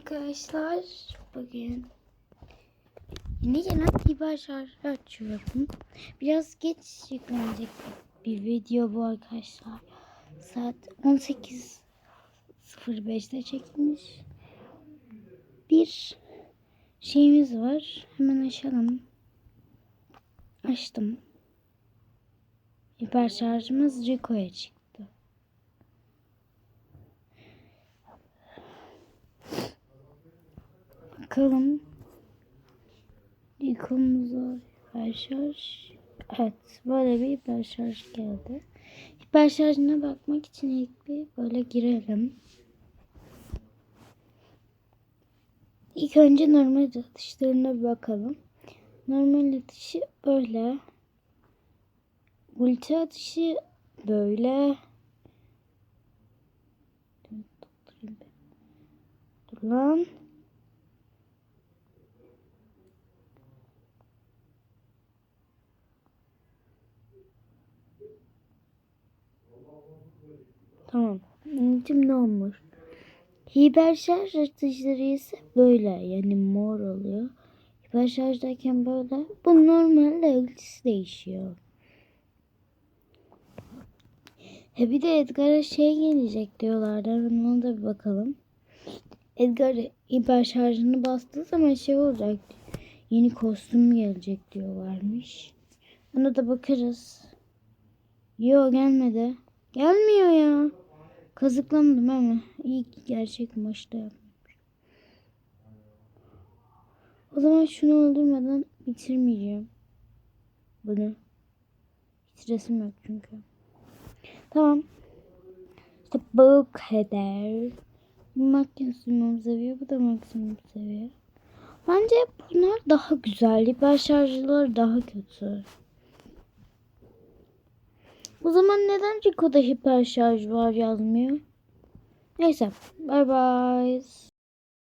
arkadaşlar. Bugün yeni gelen hiper şarjı açıyorum. Biraz geç yüklenecek bir video bu arkadaşlar. Saat 18.05'te çekilmiş. Bir şeyimiz var. Hemen açalım. Açtım. Hiper şarjımız Rico'ya çıktı. Bakalım. Yıkımıza hiper şarj. Evet. Böyle bir hiper şarj geldi. Hiper şarjına bakmak için ilk bir böyle girelim. İlk önce normal atışlarına bakalım. Normal atışı böyle. Ulti atışı böyle. Lan. Tamam. Şimdi olmuş. Hiper şarj atışları ise böyle yani mor oluyor. Hiper şarjdayken böyle. Bu normalde ultisi değişiyor. He bir de Edgar'a şey gelecek diyorlardı. Ona da bir bakalım. Edgar hiper şarjını bastığı zaman şey olacak. Yeni kostüm gelecek diyorlarmış. Ona da bakarız. Yo gelmedi. Gelmiyor ya. Kazıklandım ama iyi ki gerçek maçta yapmış. O zaman şunu öldürmeden bitirmeyeceğim. Bunu. Bitiresim yok çünkü. Tamam. İşte bu kadar. Maksimum seviye. Bu da maksimum seviye. Bence bunlar daha güzel. Hiper şarjlar daha kötü. O zaman neden Rico'da hiper şarj var yazmıyor? Neyse. Bye bye.